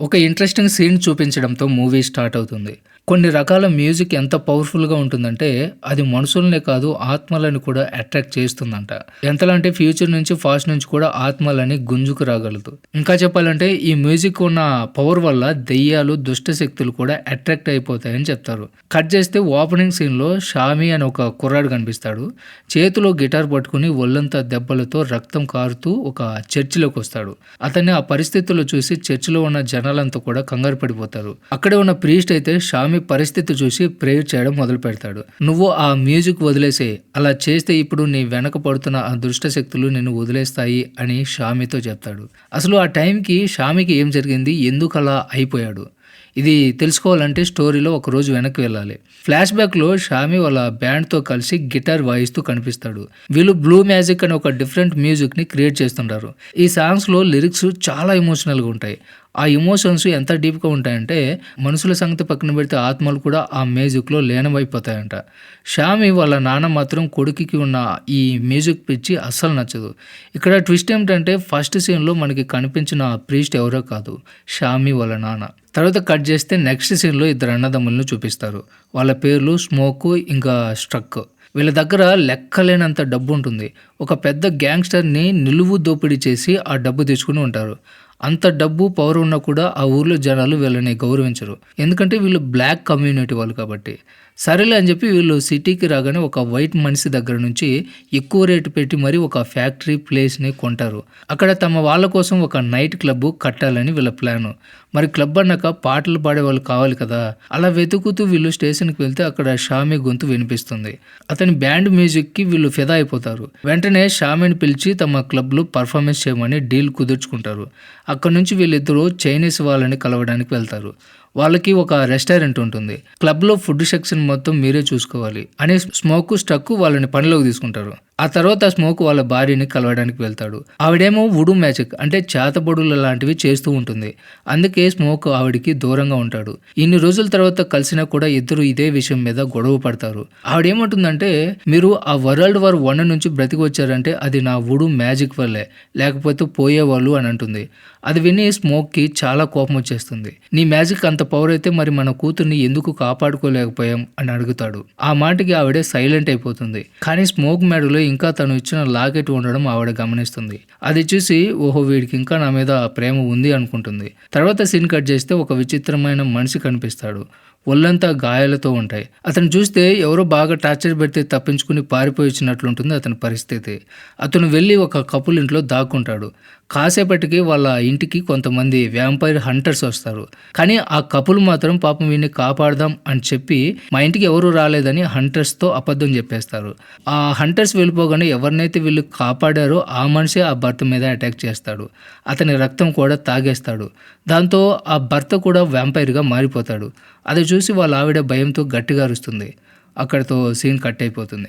ఒక interesting scene చూపించడంతో movie start అవుతుంది. కొన్ని రకాల మ్యూజిక్ ఎంత పవర్ఫుల్గా ఉంటుందంటే అది మనుషులనే కాదు ఆత్మలను కూడా అట్రాక్ట్ చేస్తుందంట. ఎంతలాంటి అంటే ఫ్యూచర్ నుంచి ఫాస్ట్ నుంచి కూడా ఆత్మలని గుంజుకు రాగలదు. ఇంకా చెప్పాలంటే ఈ మ్యూజిక్ ఉన్న పవర్ వల్ల దెయ్యాలు దుష్ట శక్తులు కూడా అట్రాక్ట్ అయిపోతాయని చెప్తారు. కట్ చేస్తే ఓపెనింగ్ సీన్లో షామి అని ఒక కుర్రాడు కనిపిస్తాడు. చేతిలో గిటార్ పట్టుకుని ఒళ్ళంతా దెబ్బలతో రక్తం కారుతూ ఒక చర్చిలోకి వస్తాడు. అతన్ని ఆ పరిస్థితుల్లో చూసి చర్చిలో ఉన్న జనాలంతా కూడా కంగారు పడిపోతారు. అక్కడే ఉన్న ప్రీస్ట్ అయితే షామి పరిస్థితి చూసి ప్రేయర్ చేయడం మొదలు పెడతాడు. నువ్వు ఆ మ్యూజిక్ వదిలేసే అలా చేస్తే ఇప్పుడు నీ వెనక పడుతున్న ఆ దుష్ట శక్తులు నిన్ను వదిలేస్తాయి అని షామితో చెప్తాడు. అసలు ఆ టైంకి షామికి ఏం జరిగింది? ఎందుకు అలా అయిపోయాడు? ఇది తెలుసుకోవాలంటే స్టోరీలో ఒక రోజు వెనక్కి వెళ్ళాలి. ఫ్లాష్ బ్యాక్లో షామి వాళ్ళ బ్యాండ్తో కలిసి గిటార్ వాయిస్తూ కనిపిస్తాడు. వీళ్ళు బ్లూ మ్యాజిక్ అనే ఒక డిఫరెంట్ మ్యూజిక్ని క్రియేట్ చేస్తుంటారు. ఈ సాంగ్స్లో లిరిక్స్ చాలా ఎమోషనల్గా ఉంటాయి. ఆ ఎమోషన్స్ ఎంత డీప్గా ఉంటాయంటే మనుషుల సంగతి పక్కన పెడితే ఆత్మలు కూడా ఆ మ్యూజిక్లో లీనమైపోతాయంట. షామి వాళ్ళ నాన్న మాత్రం కొడుకుకి ఉన్న ఈ మ్యూజిక్ పిచ్చి అస్సలు నచ్చదు. ఇక్కడ ట్విస్ట్ ఏమిటంటే ఫస్ట్ సీన్లో మనకి కనిపించిన ప్రీస్ట్ ఎవరో కాదు షామి వాళ్ళ నాన్న. తర్వాత కట్ చేస్తే నెక్స్ట్ సీన్లో ఇద్దరు అన్నదమ్ములను చూపిస్తారు. వాళ్ళ పేర్లు స్మోక్ ఇంకా స్ట్రక్. వీళ్ళ దగ్గర లెక్కలేనంత డబ్బు ఉంటుంది. ఒక పెద్ద గ్యాంగ్స్టర్ని నిలువు దోపిడీ చేసి ఆ డబ్బు తీసుకుని ఉంటారు. అంత డబ్బు పవర్ ఉన్నా కూడా ఆ ఊర్లో జనాలు వీళ్ళని గౌరవించరు. ఎందుకంటే వీళ్ళు బ్లాక్ కమ్యూనిటీ వాళ్ళు కాబట్టి. సరేలే అని చెప్పి వీళ్ళు సిటీకి రాగానే ఒక వైట్ మనిషి దగ్గర నుంచి ఎక్కువ రేటు పెట్టి మరి ఒక ఫ్యాక్టరీ ప్లేస్ని కొంటారు. అక్కడ తమ వాళ్ళ కోసం ఒక నైట్ క్లబ్ కట్టాలని వీళ్ళ ప్లాన్ మరి క్లబ్ అన్నాక పాటలు పాడే వాళ్ళు కావాలి కదా. అలా వెతుకుతూ వీళ్ళు స్టేషన్కి వెళ్తే అక్కడ షామి గొంతు వినిపిస్తుంది. అతని బ్యాండ్ మ్యూజిక్కి వీళ్ళు ఫిదా అయిపోతారు. వెంటనే షామిని పిలిచి తమ క్లబ్లో పర్ఫార్మెన్స్ చేయమని డీల్ కుదుర్చుకుంటారు. అక్కడ నుంచి వీళ్ళిద్దరూ చైనీస్ వాళ్ళని కలవడానికి వెళ్తారు. వాళ్ళకి ఒక రెస్టారెంట్ ఉంటుంది. క్లబ్లో ఫుడ్ సెక్షన్ మొత్తం మీరే చూసుకోవాలి. అని స్మోక్ స్టక్ వాళ్ళని పనిలోకి తీసుకుంటారు. ఆ తర్వాత స్మోక్ వాళ్ళ భార్యని కలవడానికి వెళ్తాడు. ఆవిడేమో వుడు మ్యాజిక్ అంటే చేతబడుల లాంటివి చేస్తూ ఉంటుంది. అందుకే స్మోక్ ఆవిడికి దూరంగా ఉంటాడు. ఇన్ని రోజుల తర్వాత కలిసినా కూడా ఇద్దరు ఇదే విషయం మీద గొడవ పడతారు. ఆవిడేమంటుందంటే మీరు ఆ వరల్డ్ వార్ వన్ నుంచి బ్రతికి వచ్చారంటే అది నా వుడు మ్యాజిక్ వల్లే లేకపోతే పోయేవాళ్ళు అని అంటుంది. అది విని స్మోక్కి చాలా కోపం వచ్చేస్తుంది. నీ మ్యాజిక్ అంత పవర్ అయితే మరి మన కూతుర్ని ఎందుకు కాపాడుకోలేకపోయాం? అని అడుగుతాడు. ఆ మాటకి ఆవిడే సైలెంట్ అయిపోతుంది. కానీ స్మోక్ మెడలో ఇంకా తను ఇచ్చిన లాకెట్ ఉండడం ఆవిడ గమనిస్తుంది. అది చూసి ఓహో వీడికి ఇంకా నా మీద ప్రేమ ఉంది అనుకుంటుంది. తర్వాత సీన్ కట్ చేస్తే ఒక విచిత్రమైన మనిషి కనిపిస్తాడు. ఒళ్ళంతా గాయాలతో ఉంటాయి. అతను చూస్తే ఎవరో బాగా టార్చర్ పెడితే తప్పించుకుని పారిపోయి వచ్చినట్లుంటుంది అతని పరిస్థితి. అతను వెళ్ళి ఒక కపుల్ ఇంట్లో దాక్కుంటాడు. కాసేపటికి వాళ్ళ ఇంటికి కొంతమంది వ్యాంపైర్ హంటర్స్ వస్తారు. కానీ ఆ కపులు మాత్రం పాపం వీడిని కాపాడదాం అని చెప్పి మా ఇంటికి ఎవరు రాలేదని హంటర్స్తో అబద్ధం చెప్పేస్తారు. ఆ హంటర్స్ వెళ్ళిపోగానే ఎవరినైతే వీళ్ళు కాపాడారో ఆ మనిషి ఆ భర్త మీద అటాక్ చేస్తాడు. అతని రక్తం కూడా తాగేస్తాడు. దాంతో ఆ భర్త కూడా వ్యాంపైర్గా మారిపోతాడు. అది చూసి వాళ్ళ ఆవిడ భయంతో గట్టిగా అరుస్తుంది. అక్కడితో సీన్ కట్ అయిపోతుంది.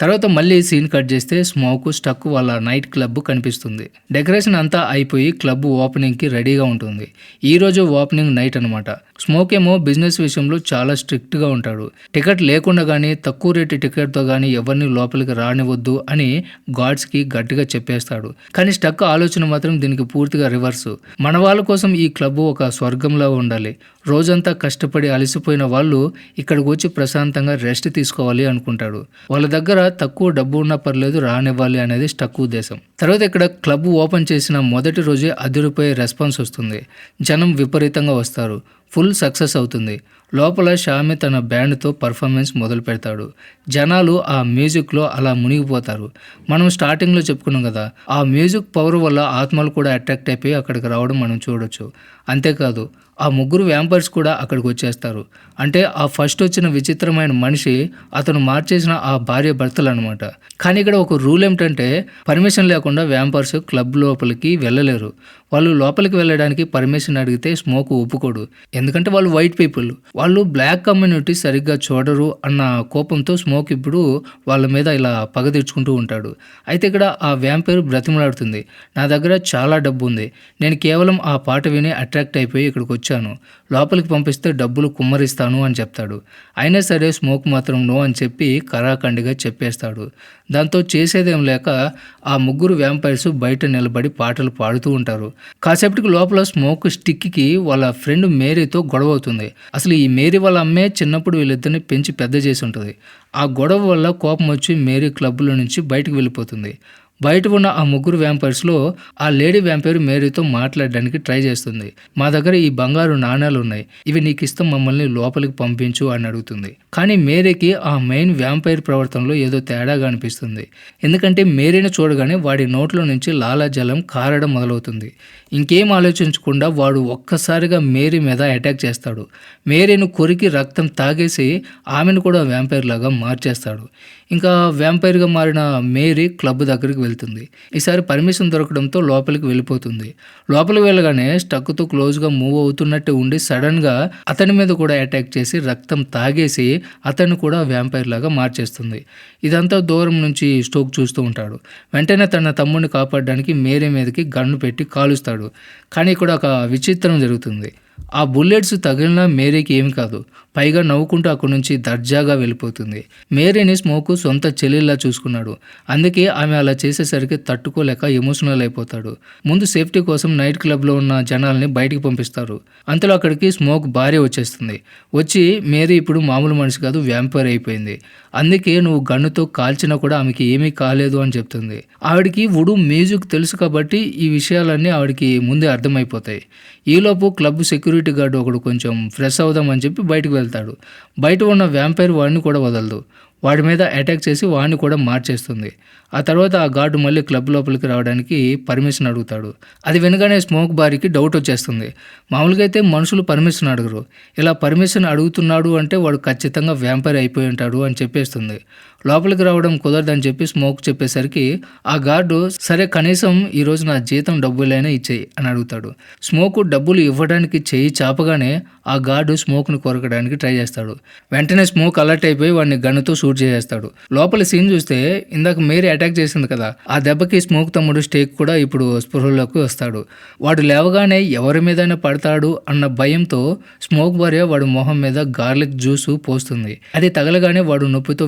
తర్వాత మళ్ళీ సీన్ కట్ చేస్తే స్మోక్ స్టక్ వాళ్ళ నైట్ క్లబ్ కనిపిస్తుంది. డెకరేషన్ అంతా అయిపోయి క్లబ్ ఓపెనింగ్కి రెడీగా ఉంటుంది. ఈ రోజు ఓపెనింగ్ నైట్ అనమాట స్మోక్ ఏమో బిజినెస్ విషయంలో చాలా స్ట్రిక్ట్గా ఉంటాడు. టికెట్ లేకుండా కానీ తక్కువ రేటు టికెట్తో కానీ ఎవరిని లోపలికి రానివద్దు అని గాడ్స్కి గట్టిగా చెప్పేస్తాడు. కానీ స్టక్ ఆలోచన మాత్రం దీనికి పూర్తిగా రివర్స్. మన వాళ్ళ కోసం ఈ క్లబ్ ఒక స్వర్గంలా ఉండాలి. రోజంతా కష్టపడి అలసిపోయిన వాళ్ళు ఇక్కడికి వచ్చి ప్రశాంతంగా రెస్ట్ తీసుకోవాలి అనుకుంటాడు. వాళ్ళ దగ్గర తక్కువ డబ్బు ఉన్నా పర్లేదు రానివ్వాలి అనేది స్టక్ ఉద్దేశం. తర్వాత ఇక్కడ క్లబ్ ఓపెన్ చేసిన మొదటి రోజే అదిరిపోయే రెస్పాన్స్ వస్తుంది. జనం విపరీతంగా వస్తారు. ఫుల్ సక్సెస్ అవుతుంది. లోపల షామి తన బ్యాండ్తో పర్ఫార్మెన్స్ మొదలు పెడతాడు. జనాలు ఆ మ్యూజిక్లో అలా మునిగిపోతారు. మనం స్టార్టింగ్లో చెప్పుకున్నాం కదా ఆ మ్యూజిక్ పవర్ వల్ల ఆత్మలు కూడా అట్రాక్ట్ అయిపోయి అక్కడికి రావడం మనం చూడొచ్చు. అంతేకాదు ఆ ముగ్గురు వ్యాంపర్స్ కూడా అక్కడికి వచ్చేస్తారు. అంటే ఆ ఫస్ట్ వచ్చిన విచిత్రమైన మనిషి అతను మార్చేసిన ఆ భార్య భర్తలు అనమాట కానీ ఇక్కడ ఒక రూల్ ఏమిటంటే పర్మిషన్ లేకుండా వ్యాంపర్స్ క్లబ్ లోపలికి వెళ్ళలేరు. వాళ్ళు లోపలికి వెళ్ళడానికి పర్మిషన్ అడిగితే స్మోక్ ఒప్పుకోడు ఎందుకంటే వాళ్ళు వైట్ పీపుల్ వాళ్ళు బ్లాక్ కమ్యూనిటీ సరిగ్గా చూడరు అన్న కోపంతో స్మోక్ ఇప్పుడు వాళ్ళ మీద ఇలా పగ తెచ్చుకుంటూ ఉంటాడు. అయితే ఇక్కడ ఆ వ్యాంపైర్ బ్రతిమలాడుతుంది. నా దగ్గర చాలా డబ్బు ఉంది. నేను కేవలం ఆ పాట విని అట్రాక్ట్ అయిపోయి ఇక్కడికి వచ్చాను. లోపలికి పంపిస్తే డబ్బులు కుమ్మరిస్తాను అని చెప్తాడు. అయినా సరే స్మోక్ మాత్రం నో అని చెప్పి కరాఖండిగా చెప్పేస్తాడు. దాంతో చేసేదేం లేక ఆ ముగ్గురు వ్యాంపైర్స్ బయట నిలబడి పాటలు పాడుతూ ఉంటారు. కాసేపటికి లోపల స్మోక్ స్టిక్కి వాళ్ళ ఫ్రెండ్ మేరీతో గొడవ అవుతుంది. అసలు ఈ మేరీ వాళ్ళ అమ్మే చిన్నప్పుడు వీళ్ళిద్దరిని పెంచి పెద్ద చేసి ఉంటుంది. ఆ గొడవ వల్ల కోపం వచ్చి మేరీ క్లబ్లో నుంచి బయటకు వెళ్ళిపోతుంది. బయట ఉన్న ఆ ముగ్గురు వ్యాంపైర్స్లో ఆ లేడీ వ్యాంపైర్ మేరీతో మాట్లాడడానికి ట్రై చేస్తుంది. మా దగ్గర ఈ బంగారు నాణాలు ఉన్నాయి. ఇవి నీకు ఇష్టం మమ్మల్ని లోపలికి పంపించు అని అడుగుతుంది. కానీ మేరీకి ఆ మెయిన్ వ్యాంపైర్ ప్రవర్తనలో ఏదో తేడాగా అనిపిస్తుంది. ఎందుకంటే మేరీని చూడగానే వాడి నోట్లో నుంచి లాలాజలం కారడం మొదలవుతుంది. ఇంకేం ఆలోచించకుండా వాడు ఒక్కసారిగా మేరీ మీద అటాక్ చేస్తాడు. మేరీని కొరికి రక్తం తాగేసి ఆమెను కూడా వ్యాంపైర్ లాగా మార్చేస్తాడు. ఇంకా వ్యాంపైర్గా మారిన మేరీ క్లబ్ దగ్గరికి వెళ్తుంది. ఈసారి పర్మిషన్ దొరకడంతో లోపలికి వెళ్ళిపోతుంది. లోపలికి వెళ్ళగానే స్టక్తో క్లోజ్గా మూవ్ అవుతున్నట్టు ఉండి సడన్గా అతని మీద కూడా అటాక్ చేసి రక్తం తాగేసి అతన్ని కూడా వ్యాంపైర్ లాగా మార్చేస్తుంది. ఇదంతా దూరం నుంచి స్టోక్ చూస్తూ ఉంటాడు. వెంటనే తన తమ్ముడిని కాపాడడానికి మేరీ మీదకి గన్ను పెట్టి కాలుస్తాడు. కానీ ఇక్కడ ఒక విచిత్రం జరుగుతుంది. ఆ బుల్లెట్స్ తగిలిన మేరీకి ఏమి కాదు. పైగా నవ్వుకుంటూ అక్కడి నుంచి దర్జాగా వెళ్ళిపోతుంది. మేరీని స్మోకు సొంత చెల్లెల్లా చూసుకున్నాడు. అందుకే ఆమె అలా చేసేసరికి తట్టుకోలేక ఎమోషనల్ అయిపోతాడు. ముందు సేఫ్టీ కోసం నైట్ క్లబ్లో ఉన్న జనాల్ని బయటికి పంపిస్తారు. అంతలో అక్కడికి స్మోక్ భార్య వచ్చేస్తుంది. వచ్చి మేరీ ఇప్పుడు మామూలు మనిషి కాదు వ్యాంపైర్ అయిపోయింది. అందుకే నువ్వు గన్నుతో కాల్చినా కూడా ఆమెకి ఏమీ కాలేదు అని చెప్తుంది. ఆవిడకి వుడు మ్యూజిక్ తెలుసు కాబట్టి ఈ విషయాలన్నీ ఆవిడకి ముందే అర్థమైపోతాయి. ఈలోపు క్లబ్ సెక్యూరిటీ గార్డు ఒకడు కొంచెం ఫ్రెష్ అవుదామని చెప్పి బయటకు వెళ్తాడు. బయట ఉన్న వ్యాంపైర్ వాడిని కూడా వదలదు. వాడి మీద అటాక్ చేసి వాడిని కూడా మార్చేస్తుంది. ఆ తర్వాత ఆ గార్డు మళ్ళీ క్లబ్ లోపలికి రావడానికి పర్మిషన్ అడుగుతాడు. అది వినగానే స్మోక్ బారికి డౌట్ వచ్చేస్తుంది. మామూలుగా అయితే మనుషులు పర్మిషన్ అడగరు. ఇలా పర్మిషన్ అడుగుతున్నాడు అంటే వాడు ఖచ్చితంగా వ్యాంపైర్ అయిపోయి ఉంటాడు అని చెప్పేస్తుంది. లోపలికి రావడం కుదరదని చెప్పి స్మోక్ చెప్పేసరికి ఆ గార్డు సరే కనీసం ఈరోజు నా జీతం డబ్బులైనా ఇచ్చేయి అని అడుగుతాడు. స్మోక్ డబ్బులు ఇవ్వడానికి చేయి చాపగానే ఆ గార్డు స్మోక్ను కొరకడానికి ట్రై చేస్తాడు. వెంటనే స్మోక్ అలర్ట్ అయిపోయి వాడిని గన్నుతో షూట్ చేసేస్తాడు. లోపల సీన్ చూస్తే ఇందాక మేరీ అటాక్ చేసింది కదా ఆ దెబ్బకి స్మోక్ తమ్ముడు స్టేక్ కూడా ఇప్పుడు స్పృహలోకి వస్తాడు. వాడు లేవగానే ఎవరి మీదైనా పడతాడు అన్న భయంతో స్మోక్ భార్య వాడు మొహం మీద గార్లిక్ జ్యూస్ పోస్తుంది. అది తగలగానే వాడు నొప్పితో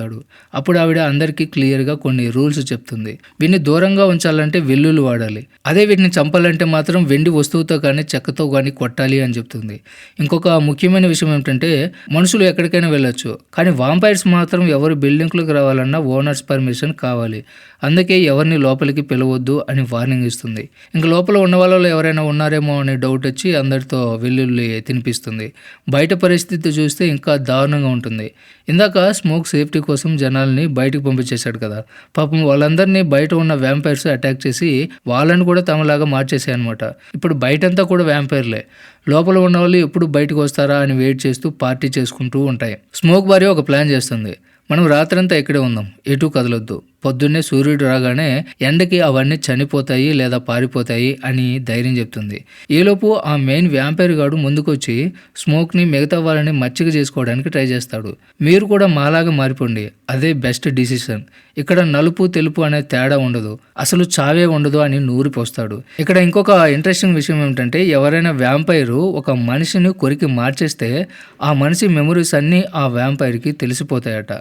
వెళ్ళిపోతాడు. అప్పుడు ఆవిడ అందరికీ క్లియర్గా కొన్ని రూల్స్ చెప్తుంది. వీటిని దూరంగా ఉంచాలంటే వెల్లుల్లి వాడాలి. అదే వీటిని చంపాలంటే మాత్రం వెండి వస్తువుతో కానీ చెక్కతో కానీ కొట్టాలి అని చెప్తుంది. ఇంకొక ముఖ్యమైన విషయం ఏమిటంటే మనుషులు ఎక్కడికైనా వెళ్ళొచ్చు కానీ వాంపైర్స్ మాత్రం ఎవరు బిల్డింగ్లకు రావాలన్నా ఓనర్స్ పర్మిషన్ కావాలి. అందుకే ఎవరిని లోపలికి పిలవద్దు అని వార్నింగ్ ఇస్తుంది. ఇంక లోపల ఉన్న వాళ్ళలో ఎవరైనా ఉన్నారేమో అనే డౌట్ వచ్చి అందరితో వెల్లుల్లి తినిపిస్తుంది. బయట పరిస్థితి చూస్తే ఇంకా దారుణంగా ఉంటుంది. ఇందాక స్మోక్ సేఫ్టీ కోసం జనాల్ని బయటకు పంపించేశాడు కదా. పాపం వాళ్ళందరినీ బయట ఉన్న వ్యాంపైర్స్ అటాక్ చేసి వాళ్ళని కూడా తమలాగా మార్చేసాయి అనమాట ఇప్పుడు బయటంతా కూడా వ్యాంపైర్లే లోపల ఉన్న వాళ్ళు ఎప్పుడు బయటకు వస్తారా అని వెయిట్ చేస్తూ పార్టీ చేసుకుంటూ ఉంటాయి. స్మోక్ భార్య ఒక ప్లాన్ చేస్తుంది. మనం రాత్రంతా ఇక్కడే ఉందాం. ఎటు కదలొద్దు. పొద్దున్నే సూర్యుడు రాగానే ఎండకి అవన్నీ చనిపోతాయి లేదా పారిపోతాయి అని ధైర్యం చెప్తుంది. ఈలోపు ఆ మెయిన్ వ్యాంపైర్ గాడు ముందుకొచ్చి స్మోక్ని మిగతా వాళ్ళని మచ్చిక చేసుకోవడానికి ట్రై చేస్తాడు. మీరు కూడా మాలాగా మారిపోండి. అదే బెస్ట్ డిసిషన్. ఇక్కడ నలుపు తెలుపు అనే తేడా ఉండదు. అసలు చావే ఉండదు అని నూరిపోస్తాడు. ఇక్కడ ఇంకొక ఇంట్రెస్టింగ్ విషయం ఏమిటంటే ఎవరైనా వ్యాంపైరు ఒక మనిషిని కొరికి మార్చేస్తే ఆ మనిషి మెమరీస్ అన్నీ ఆ వ్యాంపైర్కి తెలిసిపోతాయట.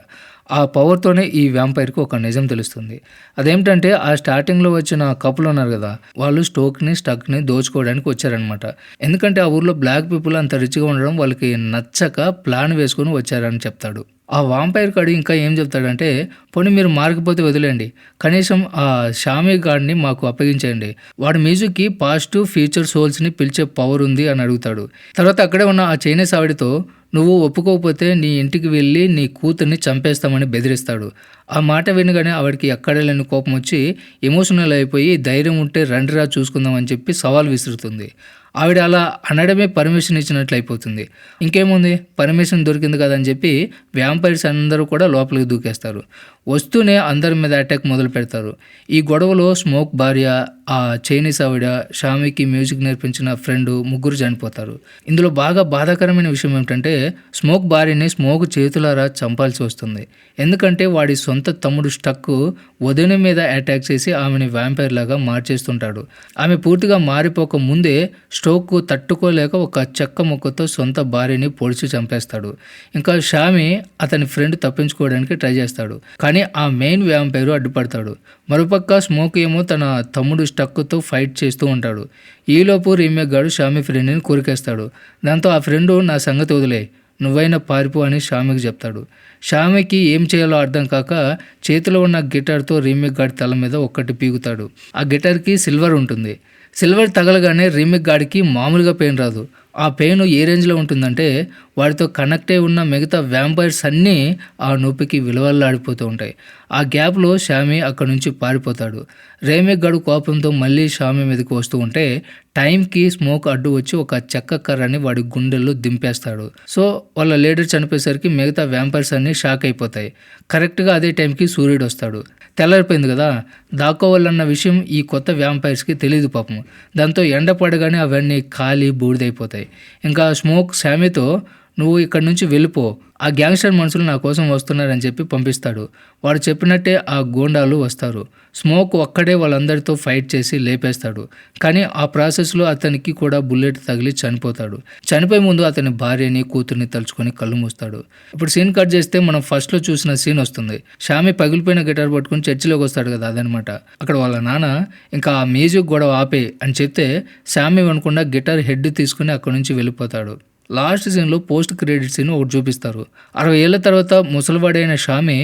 ఆ పవర్తోనే ఈ వ్యాంపైర్కి ఒక నిజం తెలుస్తుంది. అదేమిటంటే ఆ స్టార్టింగ్లో వచ్చిన కపులు ఉన్నారు కదా వాళ్ళు స్టోక్ని స్టక్ని దోచుకోవడానికి వచ్చారనమాట ఎందుకంటే ఆ ఊర్లో బ్లాక్ పీపుల్ అంత రిచ్గా ఉండడం వాళ్ళకి నచ్చక ప్లాన్ వేసుకొని వచ్చారని చెప్తాడు. ఆ వాంపైర్ కాడు ఇంకా ఏం చెప్తాడంటే పోనీ మీరు మారకపోతే వదిలేండి కనీసం ఆ షామీ గార్డ్ని మాకు అప్పగించేయండి. వాడి మ్యూజిక్కి పాజిటివ్ ఫ్యూచర్ సోల్స్ని పిలిచే పవర్ ఉంది అని అడుగుతాడు. తర్వాత అక్కడే ఉన్న ఆ చైనీస్ ఆవిడతో నువ్వు ఒప్పుకోకపోతే నీ ఇంటికి వెళ్ళి నీ కూతుర్ని చంపేస్తామని బెదిరిస్తాడు. ఆ మాట వినగానే ఆవిడకి ఎక్కడలేని కోపం వచ్చి ఎమోషనల్ అయిపోయి ధైర్యం ఉంటే రండిరా చూసుకుందామని చెప్పి సవాల్ విసురుతుంది. ఆవిడ అలా అనడమే పర్మిషన్ ఇచ్చినట్లు అయిపోతుంది. ఇంకేముంది? పర్మిషన్ దొరికింది కదా అని చెప్పి వ్యాంపైర్స్ అందరూ కూడా లోపలికి దూకేస్తారు. వస్తూనే అందరి మీద అటాక్ మొదలు పెడతారు. ఈ గొడవలో స్మోక్ భార్య ఆ చైనీస్ ఆవిడ షామికి మ్యూజిక్ నేర్పించిన ఫ్రెండ్ ముగ్గురు చనిపోతారు. ఇందులో బాగా బాధాకరమైన విషయం ఏమిటంటే స్మోక్ భార్యని స్మోక్ చేతులారా చంపాల్సి వస్తుంది. ఎందుకంటే వాడి సొంత తమ్ముడు స్టక్ వదిన మీద అటాక్ చేసి ఆమెని వ్యాంపైర్ లాగా మార్చేస్తుంటాడు. ఆమె పూర్తిగా మారిపోక ముందే స్ట్రోక్ తట్టుకోలేక ఒక చెక్క ముక్కతో సొంత భార్యని పొడిచి చంపేస్తాడు. ఇంకా షామి అతని ఫ్రెండ్ తప్పించుకోవడానికి ట్రై చేస్తాడు. కానీ ఆ మెయిన్ వ్యాంపైరు అడ్డుపడతాడు. మరోపక్క స్మోక్ ఏమో తన తమ్ముడు స్టక్తో ఫైట్ చేస్తూ ఉంటాడు. ఈలోపు రీమేక్ గాడు షామి ఫ్రెండ్ని కోరికేస్తాడు. దాంతో ఆ ఫ్రెండు నా సంగతి వదిలే నువ్వైనా పారిపో అని షామికి చెప్తాడు. షామికి ఏం చేయాలో అర్థం కాక చేతిలో ఉన్న గిటార్తో రీమేక్ గాడి తల మీద ఒక్కటి పీగుతాడు. ఆ గిటార్కి సిల్వర్ ఉంటుంది. సిల్వర్ తగలగానే రీమేక్ గాడికి మామూలుగా పెయిన్ రాదు. ఆ పెయిన్ ఏ రేంజ్లో ఉంటుందంటే వాటితో కనెక్ట్ అయి ఉన్న మిగతా వ్యాంపైర్స్ అన్నీ ఆ నొప్పికి విలువల్లాడిపోతూ ఉంటాయి. ఆ గ్యాప్లో షామి అక్కడి నుంచి పారిపోతాడు. రేమేక్ గడు కోపంతో మళ్ళీ షామి మీదకి వస్తూ ఉంటే టైంకి స్మోక్ అడ్డు వచ్చి ఒక చెక్క కర్రని వాడి గుండెల్లో దింపేస్తాడు. సో వాళ్ళ లీడర్ చనిపోయేసరికి మిగతా వ్యాంపైర్స్ అన్నీ షాక్ అయిపోతాయి. కరెక్ట్గా అదే టైంకి సూర్యుడు వస్తాడు. తెల్లారిపోయింది కదా. దాక్కోవాలన్న విషయం ఈ కొత్త వ్యాంపైర్స్కి తెలియదు పాపం. దాంతో ఎండ పడగానే అవన్నీ ఖాళీ బూడిదైపోతాయి. ఇంకా స్మోక్ శామితో నువ్వు ఇక్కడి నుంచి వెళ్ళిపో. ఆ గ్యాంగ్స్టర్ మనుషులు నా కోసం వస్తున్నారని చెప్పి పంపిస్తాడు. వాడు చెప్పినట్టే ఆ గోండాలు వస్తారు. స్మోక్ ఒక్కడే వాళ్ళందరితో ఫైట్ చేసి లేపేస్తాడు. కానీ ఆ ప్రాసెస్లో అతనికి కూడా బుల్లెట్ తగిలి చనిపోతాడు. చనిపోయే ముందు అతని భార్యని కూతుర్ని తలుచుకొని కళ్ళు మూస్తాడు. ఇప్పుడు సీన్ కట్ చేస్తే మనం ఫస్ట్లో చూసిన సీన్ వస్తుంది. షామి పగిలిపోయిన గిటార్ పట్టుకుని చర్చిలోకి వస్తాడు కదా అదనమాట. అక్కడ వాళ్ళ నాన్న ఇంకా ఆ మ్యూజిక్ గొడవ ఆపే అని చెప్తే షామి అనుకుండా గిటార్ హెడ్ తీసుకుని అక్కడి నుంచి వెళ్ళిపోతాడు. లాస్ట్ సీన్లో పోస్ట్ క్రెడిట్ సీన్ ఒకటి చూపిస్తారు. అరవై ఏళ్ళ తర్వాత ముసలివాడైన షామే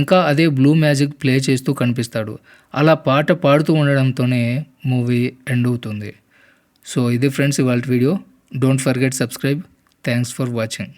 ఇంకా అదే బ్లూ మ్యాజిక్ ప్లే చేస్తూ కనిపిస్తాడు. అలా పాట పాడుతూ ఉండడంతోనే మూవీ ఎండ్ అవుతుంది. సో ఇది ఫ్రెండ్స్ ఇవాళ video. Don't forget subscribe thanks for watching